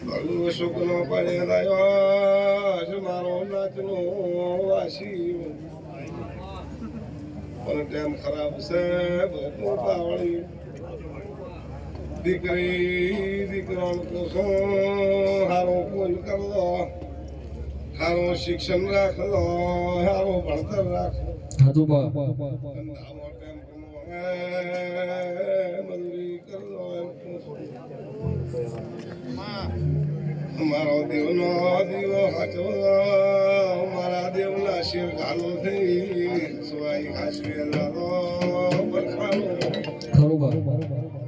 ભગવું સુખનો પડે રહ્યો છે મારો નાચનો વાસી પણ ટાઈમ ખરાબ છે ભગવું પાવળી દીકરી દીકરાને કોસો હારો પૂન કરલો હારો શિક્ષણ રાખલો હારો ભણતર રાખો બા મજૂરી કરલો મારો દેવનો દીવો હાચવો મારા દેવના શિવ ગાલો થઈ સુવાઈ હાસવે લાલો બરખાનો. ખરું બા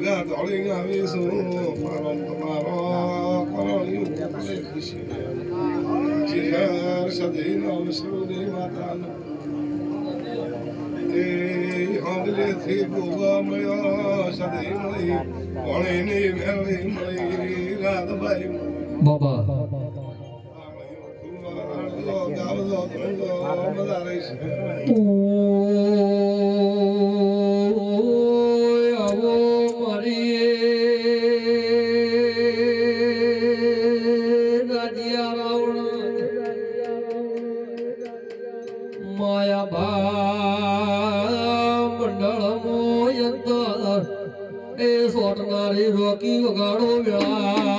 બગા દોડી આવીશું મારો તમારો ખુશી જીહર સદીનો વિષ્ણુની માતાનો એ અંગલેથી ગોવા મળ્યો સદી મળી મેળવી મળી મળી બાબા. ગાવલો ધૂંડો બધા રહીશ માયા ભા મંડળ મોયંતર એ સોટનારી રોકી વગાડો વેળાથી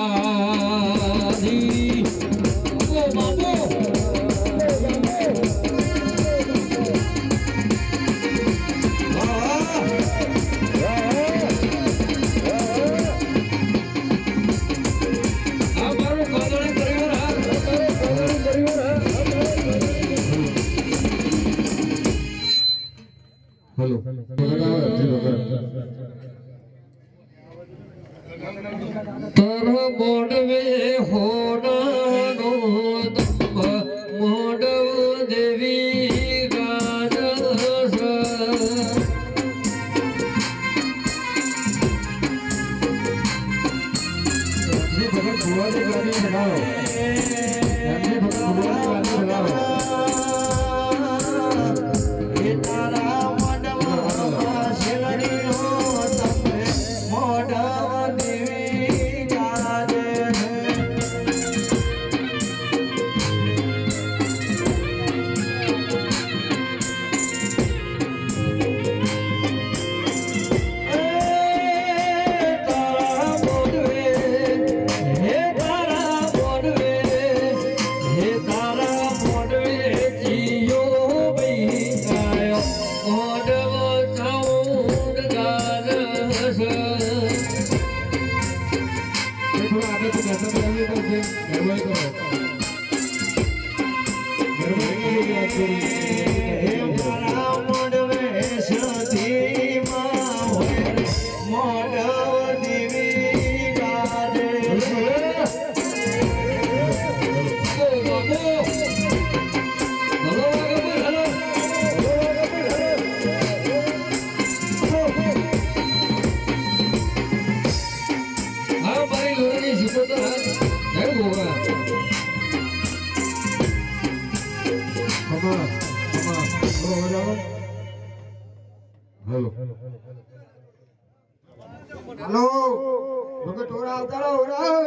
હા હલો ભગત ઓરા આવતા ઓરા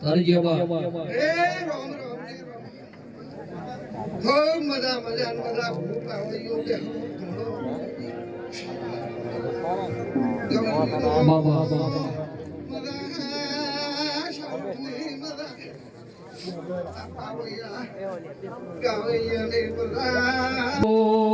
કરજો રામ મજા મજા મજા ભૂખા હોય યોગ્ય બાબા બાબા Oh.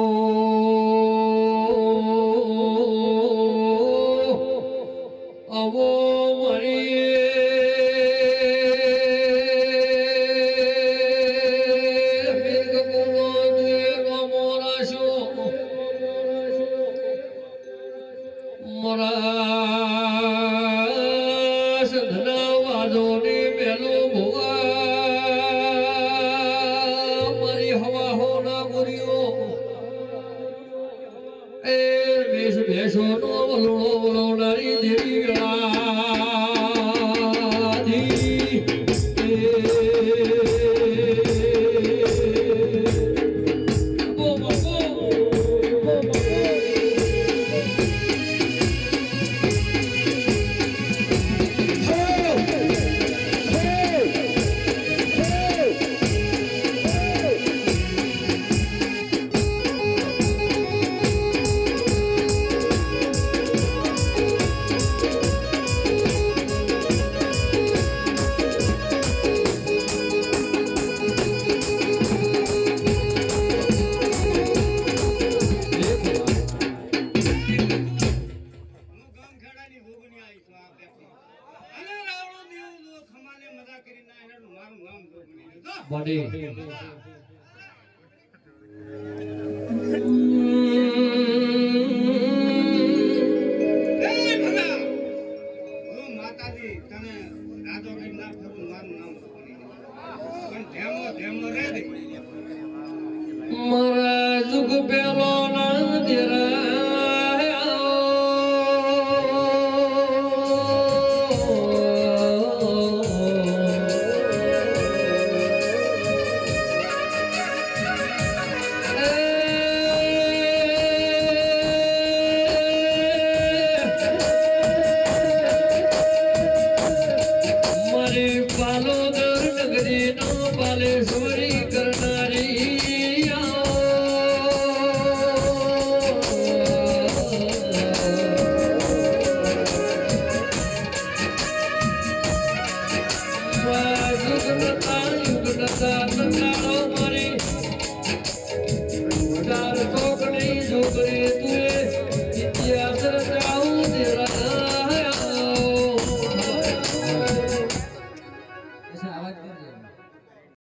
બને મારા જુગ પેલો ના